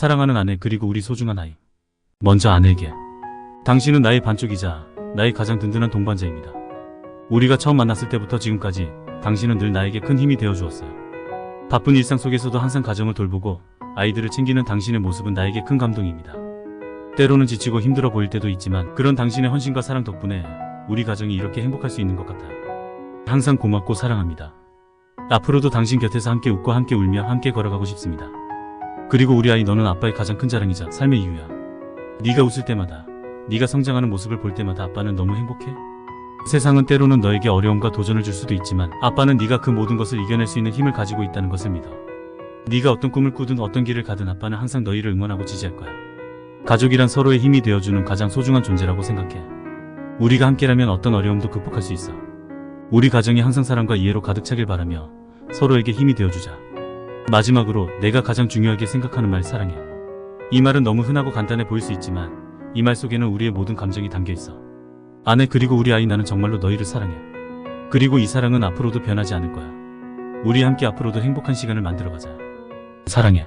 사랑하는 아내 그리고 우리 소중한 아이. 먼저 아내에게. 당신은 나의 반쪽이자 나의 가장 든든한 동반자입니다. 우리가 처음 만났을 때부터 지금까지 당신은 늘 나에게 큰 힘이 되어 주었어요. 바쁜 일상 속에서도 항상 가정을 돌보고 아이들을 챙기는 당신의 모습은 나에게 큰 감동입니다. 때로는 지치고 힘들어 보일 때도 있지만 그런 당신의 헌신과 사랑 덕분에 우리 가정이 이렇게 행복할 수 있는 것 같아요. 항상 고맙고 사랑합니다. 앞으로도 당신 곁에서 함께 웃고 함께 울며 함께 걸어가고 싶습니다. 그리고 우리 아이 너는 아빠의 가장 큰 자랑이자 삶의 이유야. 네가 웃을 때마다, 네가 성장하는 모습을 볼 때마다 아빠는 너무 행복해. 세상은 때로는 너에게 어려움과 도전을 줄 수도 있지만 아빠는 네가 그 모든 것을 이겨낼 수 있는 힘을 가지고 있다는 것을 믿어. 네가 어떤 꿈을 꾸든 어떤 길을 가든 아빠는 항상 너희를 응원하고 지지할 거야. 가족이란 서로의 힘이 되어주는 가장 소중한 존재라고 생각해. 우리가 함께라면 어떤 어려움도 극복할 수 있어. 우리 가정이 항상 사랑과 이해로 가득 차길 바라며 서로에게 힘이 되어주자. 마지막으로 내가 가장 중요하게 생각하는 말 사랑해. 이 말은 너무 흔하고 간단해 보일 수 있지만 이 말 속에는 우리의 모든 감정이 담겨 있어. 아내 그리고 우리 아이 나는 정말로 너희를 사랑해. 그리고 이 사랑은 앞으로도 변하지 않을 거야. 우리 함께 앞으로도 행복한 시간을 만들어가자. 사랑해.